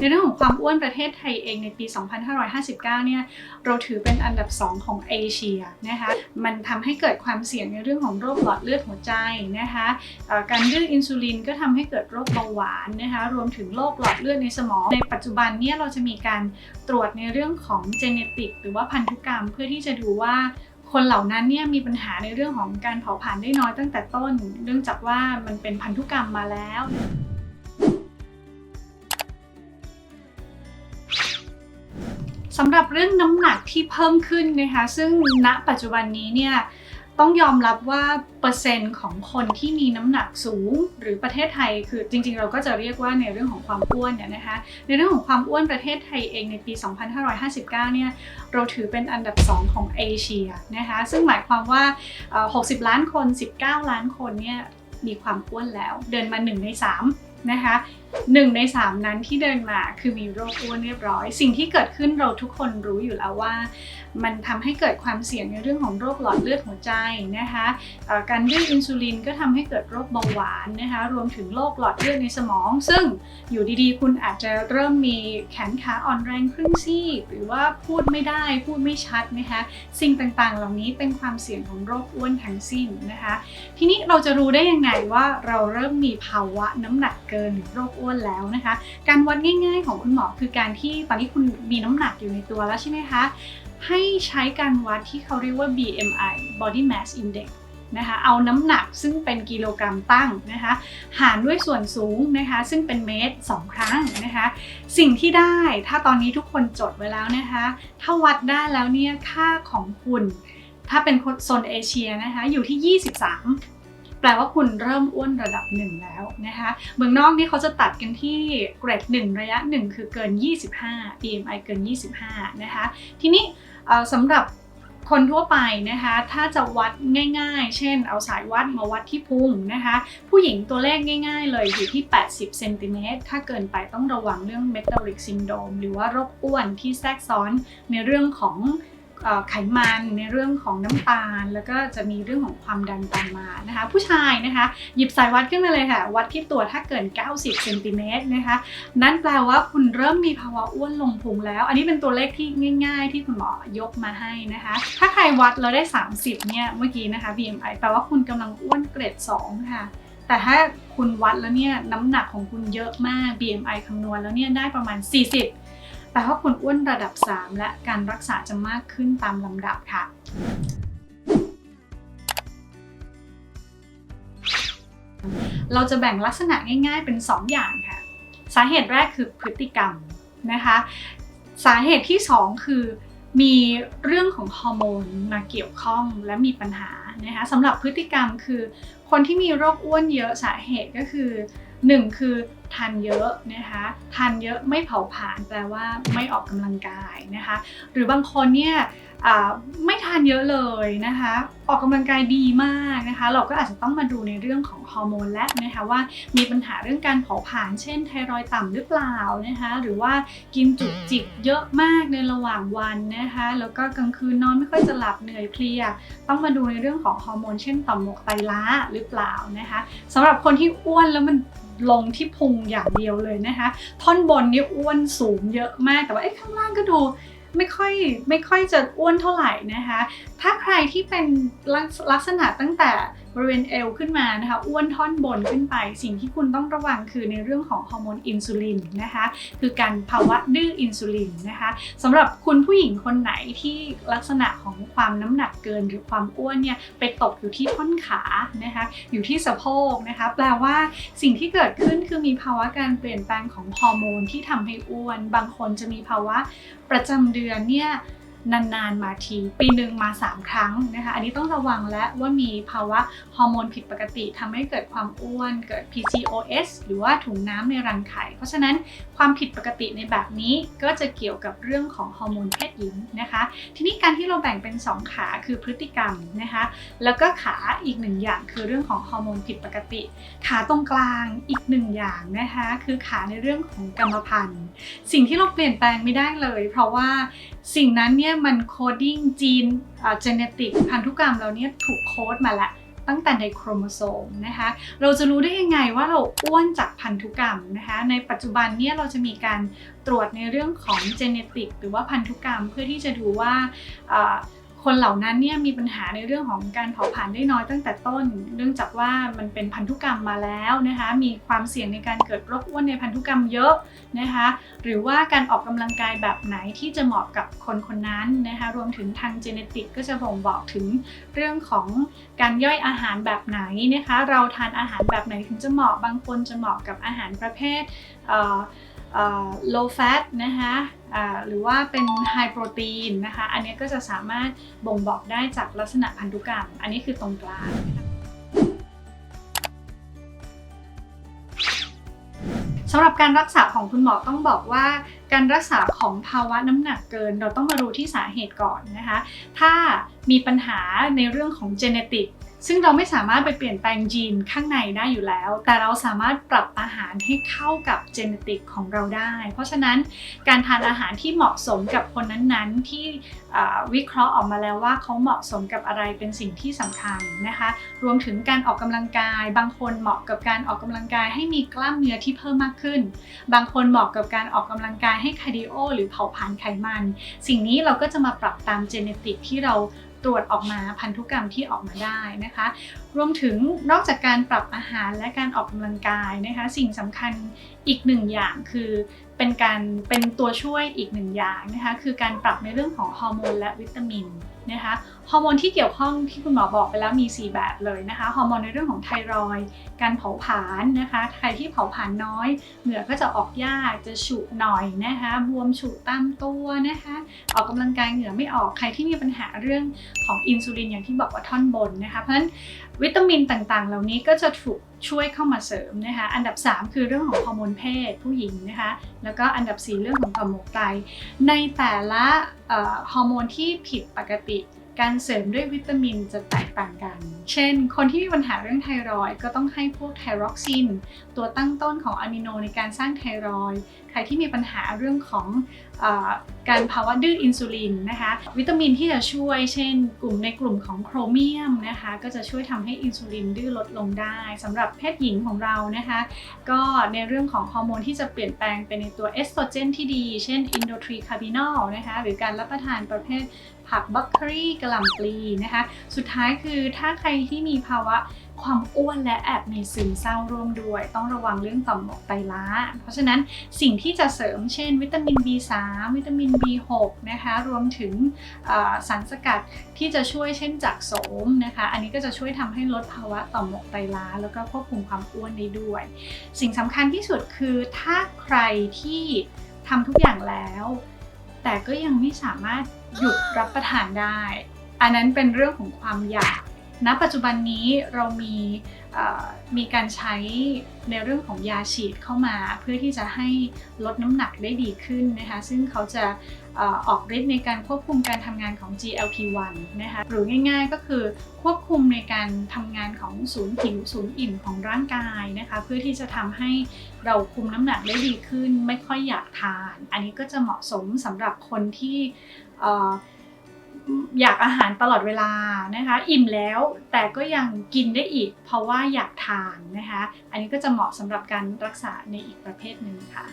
ในเรื่องของความอ้วนประเทศไทยเองในปี 2559 เนี่ย เราถือเป็นอันดับ 2 ของเอเชียนะคะ มันทำให้เกิดความเสี่ยงในเรื่องของโรคหลอดเลือดหัวใจนะคะการดื้ออินซูลินก็ทำให้เกิดโรคเบาหวานนะคะ รวมถึงโรคหลอดเลือดในสมอง ในปัจจุบันเนี่ยเราจะมีการตรวจในเรื่องของเจเนติกหรือว่าพันธุกรรมเพื่อที่จะดูว่า คนเหล่านั้นเนี่ยมีปัญหาในเรื่องของการเผาผลาญได้น้อยตั้งแต่ต้น เนื่องจากว่ามันเป็นพันธุกรรมมาแล้ว สำหรับเรื่องน้ำหนักที่เพิ่มขึ้นนะคะ ซึ่งณปัจจุบันนี้เนี่ย ต้องยอมรับว่าเปอร์เซ็นต์ของคนที่มีน้ำหนักสูงหรือประเทศไทย คือจริงๆ เราก็จะเรียกว่าในเรื่องของความอ้วนเนี่ยนะคะในเรื่องของความอ้วนประเทศไทยเองในปี 2559 เนี่ยเราถือเป็นอันดับ 2 ของเอเชียนะคะซึ่งหมายความว่า 60 ล้านคน 19 ล้านคนเนี่ยมีความอ้วนแล้ว เดินมา 1 ใน 3 นะคะ หนึ่งในสามนั้นที่เดินมาคือมีโรคอ้วนเรียบร้อย สิ่งที่เกิดขึ้นเราทุกคนรู้อยู่แล้วว่า มันทำให้เกิดความเสี่ยงในเรื่องของโรคหลอดเลือดหัวใจนะคะการดื้ออินซูลินก็ทำให้เกิดโรคเบาหวานนะคะรวมถึงโรคหลอดเลือดในสมอง ซึ่งอยู่ดีๆ คุณอาจจะเริ่มมีแขนขาอ่อนแรงครึ่งซีกหรือว่าพูดไม่ได้พูดไม่ชัดนะคะสิ่งต่างๆ เหล่านี้เป็นความเสี่ยงของโรคอ้วนทั้งสิ้นนะคะ ทีนี้เราจะรู้ได้ยังไงว่าเราเริ่มมีภาวะน้ำหนักเกินหรือโรคอ้วนแล้วนะคะ การวัดง่าย ๆ ของคุณหมอคือการที่ตอนนี้คุณมีน้ำหนักอยู่ในตัวแล้วใช่ไหมคะ ให้ใช้การวัดที่เขาเรียกว่า BMI Body Mass Index นะคะเอาน้ำหนักซึ่งเป็นกิโลกรัมตั้งนะคะหารด้วยส่วนสูงนะคะซึ่งเป็นเมตร 2 ครั้งนะคะสิ่งที่ได้ถ้าตอนนี้ทุกคนจดไว้แล้วนะคะถ้าวัดได้แล้วเนี่ยค่าของคุณ ถ้าเป็นคนโซนเอเชียนะคะอยู่ที่ 23 แปลว่าคุณเริ่มอ้วนระดับหนึ่งแล้วนะคะเมืองนอกนี่เขาจะตัดกันที่เกรด 1 ระยะ 1 คือเกิน 25 BMI เกิน 25 นะคะ ทีนี้สำหรับคนทั่วไปนะคะ ถ้าจะวัดง่ายๆ เช่น เอาสายวัดมาวัดที่พุงนะคะ ผู้หญิงตัวเลขง่ายๆ เลยอยู่ที่ 80 เซนติเมตร ถ้าเกินไปต้องระวังเรื่อง metabolic syndrome หรือว่าโรคอ้วนที่แทรกซ้อนในเรื่องของ ไขมันในเรื่องของน้ำตาล แล้วก็จะมีเรื่องของความดันตามมานะคะ ผู้ชายนะคะ หยิบสายวัดขึ้นมาเลยค่ะ วัดที่ตัวถ้าเกิน 90เซนติเมตรนะคะ นั่นแปลว่าคุณเริ่มมีภาวะอ้วนลงพุงแล้ว อันนี้เป็นตัวเลขที่ง่าย ๆ ที่คุณหมอยกมาให้นะคะ ถ้าใครวัดแล้วได้ 30 เนี่ยเมื่อกี้นะคะ BMI แปลว่าคุณกำลังอ้วนเกรด 2 ค่ะแต่ถ้าคุณวัดแล้วเนี่ยน้ำหนักของคุณเยอะมาก BMI คำนวณแล้วเนี่ยได้ประมาณ 40 ปลว่าคุณอ้วนระดับ 3 และการรักษาจะมากขึ้นตามลำดับค่ะเราจะแบ่งลักษณะง่าย ๆ เป็น 2 อย่างค่ะ สาเหตุแรกคือพฤติกรรมนะคะ สาเหตุที่ 2 คือมีเรื่องของฮอร์โมนมาเกี่ยวข้องและมีปัญหานะคะสำหรับพฤติกรรมคือ คนที่มีโรคอ้วนเยอะสาเหตุก็คือ 1 คือทานเยอะนะคะทานเยอะไม่เผาผลาญแปลว่าไม่ออกกำลังกายนะคะ หรือบางคนเนี่ยไม่ทานเยอะเลยนะคะ ออกกำลังกายดีมากนะคะ เราก็อาจจะต้องมาดูในเรื่องของฮอร์โมนและนะคะว่ามีปัญหาเรื่องการเผาผลาญเช่นไทรอยด์ต่ำหรือเปล่านะคะหรือว่ากินจุกจิกเยอะมากในระหว่างวันนะคะแล้วก็กลางคืนนอนไม่ค่อยจะหลับเหนื่อยเพลีย ต้องมาดูในเรื่องของฮอร์โมนเช่นต่อมหมวกไตล้าหรือเปล่านะคะสำหรับคนที่อ้วนแล้วมันลงที่พุงอย่างเดียวเลยนะคะ ท่อนบนนี่อ้วนสูงเยอะมากแต่ว่าไอ้ข้างล่างก็ดูไม่ค่อยไม่ค่อยจะอ้วนเท่าไหร่นะคะ ถ้าใครที่เป็นลักษลักษณะตั้งแต่ บริเวณเอวขึ้นมานะคะ อ้วนท่อนบนขึ้นไป สิ่งที่คุณต้องระวังคือในเรื่องของฮอร์โมนอินซูลินนะคะ คือการภาวะดื้ออินซูลินนะคะสำหรับคุณผู้หญิงคนไหนที่ลักษณะของความน้ำหนักเกินหรือความอ้วนเนี่ยไปตกอยู่ที่ท่อนขานะคะ อยู่ที่สะโพกนะคะ แปลว่าสิ่งที่เกิดขึ้นคือมีภาวะการเปลี่ยนแปลงของฮอร์โมนที่ทำให้อ้วน บางคนจะมีภาวะประจำเดือนเนี่ย นานๆมาที ปีหนึ่งมา 3 ครั้งนะคะ อันนี้ต้องระวังและว่ามีภาวะฮอร์โมนผิดปกติทำให้เกิดความอ้วน เกิด PCOS หรือว่าถุงน้ำในรังไข่ เพราะฉะนั้นความผิดปกติในแบบนี้ก็จะเกี่ยวกับเรื่องของฮอร์โมนเพศหญิงนะคะ ทีนี้การที่เราแบ่งเป็น 2 ขาคือพฤติกรรมนะคะ แล้วก็ขาอีกหนึ่งอย่างคือเรื่องของฮอร์โมนผิดปกติ ขาตรงกลางอีกหนึ่งอย่างนะคะ คือขาในเรื่องของกรรมพันธุ์ สิ่งที่เราเปลี่ยนแปลงไม่ได้เลย เพราะว่าสิ่งนั้นเนี่ยมันโคดิ้งจีนเจเนติกพันธุกรรมเราเนี่ยถูกโค้ดมาแล้วตั้งแต่ในโครโมโซมนะคะ เราจะรู้ได้ยังไงว่าเราอ้วนจากพันธุกรรมนะคะ ในปัจจุบันเนี่ยเราจะมีการตรวจในเรื่องของเจเนติกหรือว่าพันธุกรรมเพื่อที่จะดูว่า คนเหล่านั้นเนี่ยมีปัญหาในเรื่องของการเผาผลาญได้น้อยตั้งแต่ต้น เนื่องจากว่ามันเป็นพันธุกรรมมาแล้วนะคะ มีความเสี่ยงในการเกิดโรคอ้วนในพันธุกรรมเยอะนะคะ หรือว่าการออกกำลังกายแบบไหนที่จะเหมาะกับคนคนนั้นนะคะ รวมถึงทางเจเนติกก็จะบ่งบอกถึงเรื่องของการย่อยอาหารแบบไหนนะคะ เราทานอาหารแบบไหนถึงจะเหมาะ บางคนจะเหมาะกับอาหารประเภทเ low fat นะคะหรือว่าเป็น high protein นะคะ อันนี้ก็จะสามารถบ่งบอกได้จากลักษณะพันธุกรรม อันนี้คือตรงกลางสำหรับการรักษาของคุณหมอต้องบอกว่าการรักษาของภาวะน้ำหนักเกิน เราต้องมารู้ที่สาเหตุก่อนนะคะ ถ้ามีปัญหาในเรื่องของ genetic ซึ่งเราไม่สามารถไปเปลี่ยนแปลงยีนข้างในได้อยู่แล้ว แต่เราสามารถปรับอาหารให้เข้ากับ genetic ของเราได้ เพราะฉะนั้นการทานอาหารที่เหมาะสมกับคนนั้นๆ ที่วิเคราะห์ออกมาแล้วว่าเขาเหมาะสมกับอะไรเป็นสิ่งที่สำคัญนะคะ รวมถึงการออกกำลังกาย บางคนเหมาะกับการออกกำลังกายให้มีกล้ามเนื้อที่เพิ่มมากขึ้น บางคนเหมาะกับการออกกำลังกายให้คาร์ดิโอหรือเผาผลาญไขมัน สิ่งนี้เราก็จะมาปรับตามเจเนติกที่เรา ตรวจออกมาพันธุกรรมที่ออกมาได้นะคะ รวมถึงนอกจากการปรับอาหารและการออกกำลังกายนะคะ สิ่งสำคัญอีกหนึ่งอย่างคือเป็นการเป็นตัวช่วยอีกหนึ่งอย่างนะคะ คือการปรับในเรื่องของฮอร์โมนและวิตามินนะคะ ฮอร์โมนที่เกี่ยวข้องที่คุณหมอบอกไปแล้วมี 4 แบบเลยนะคะฮอร์โมนในเรื่องของไทรอยการเผาผลาญนะคะ ใครที่เผาผลาญน้อย เหงื่อก็จะออกยากจะฉุหน่อยนะคะ บวมฉุตามตัวนะคะ ออกกำลังกายเหงื่อไม่ออกใครที่มีปัญหาเรื่องของอินซูลินอย่างที่บอกว่าท่อนบนนะคะ เพราะฉะนั้นวิตามินต่างๆ เหล่านี้ก็จะถูกช่วยเข้ามาเสริมนะคะ อันดับ 3 คือเรื่องของฮอร์โมนเพศผู้หญิงนะคะ แล้วก็อันดับ 4 เรื่องของต่อมหมวกไตในแต่ละฮอร์โมนที่ผิดปกติ การเสริมด้วยวิตามินจะแตกต่างกัน เช่น คนที่มีปัญหาเรื่องไทรอยด์ก็ต้องให้พวกไทรอกซิน ตัวตั้งต้นของอะมิโนในการสร้างไทรอยด์ใครที่มีปัญหาเรื่องของอการภาวะดื้ออินซูลินนะคะ วิตามินที่จะช่วย เช่น กลุ่มในกลุ่มของโครเมียมนะคะ ก็จะช่วยทำให้อินซูลินดื้อลดลงได้สำหรับเพศหญิงของเรานะคะ ก็ในเรื่องของฮอร์โมนที่จะเปลี่ยนแปลงไปในตัวเอสโตรเจนที่ดี เช่นอินโดทรีคาร์บินอลนะคะ หรือการรับประทานประเภท ผักบล็อกเกอรี่กระหล่ำปลีนะคะ สุดท้ายคือถ้าใครที่มีภาวะความอ้วนและแอบมีซึมเศร้าร่วมด้วย ต้องระวังเรื่องต่อมหมวกไตล้า เพราะฉะนั้นสิ่งที่จะเสริมเช่น วิตามิน B3 วิตามิน B6 นะคะรวมถึงสารสกัดที่จะช่วยเช่นจากโสมนะคะ อันนี้ก็จะช่วยทำให้ลดภาวะต่อมหมวกไตล้า แล้วก็ควบคุมความอ้วนได้ด้วย สิ่งสำคัญที่สุดคือถ้าใครที่ทำทุกอย่างแล้ว แต่ก็ยังไม่สามารถหยุดรับประทานได้ อันนั้นเป็นเรื่องของความอยากณปัจจุบันนี้เรามีมีการใช้ในเรื่องของยาฉีดเข้ามา เพื่อที่จะให้ลดน้ำหนักได้ดีขึ้นนะคะ ซึ่งเขาจะ ออกฤทธิ์ในการควบคุมการทำงานของ GLP-1 นะคะหรือง่ายๆก็คือควบคุมในการทำงานของศูนย์หิวศูนย์อิ่มของร่างกายนะคะเพื่อที่จะทำให้เราคุมน้ำหนักได้ดีขึ้น ไม่ค่อยอยากทาน อันนี้ก็จะเหมาะสมสำหรับคนที่อยากอาหารตลอดเวลานะคะ อิ่มแล้วแต่ก็ยังกินได้อีก เพราะว่าอยากทานนะคะ อันนี้ก็จะเหมาะสำหรับการรักษาในอีกประเภทหนึ่งค่ะ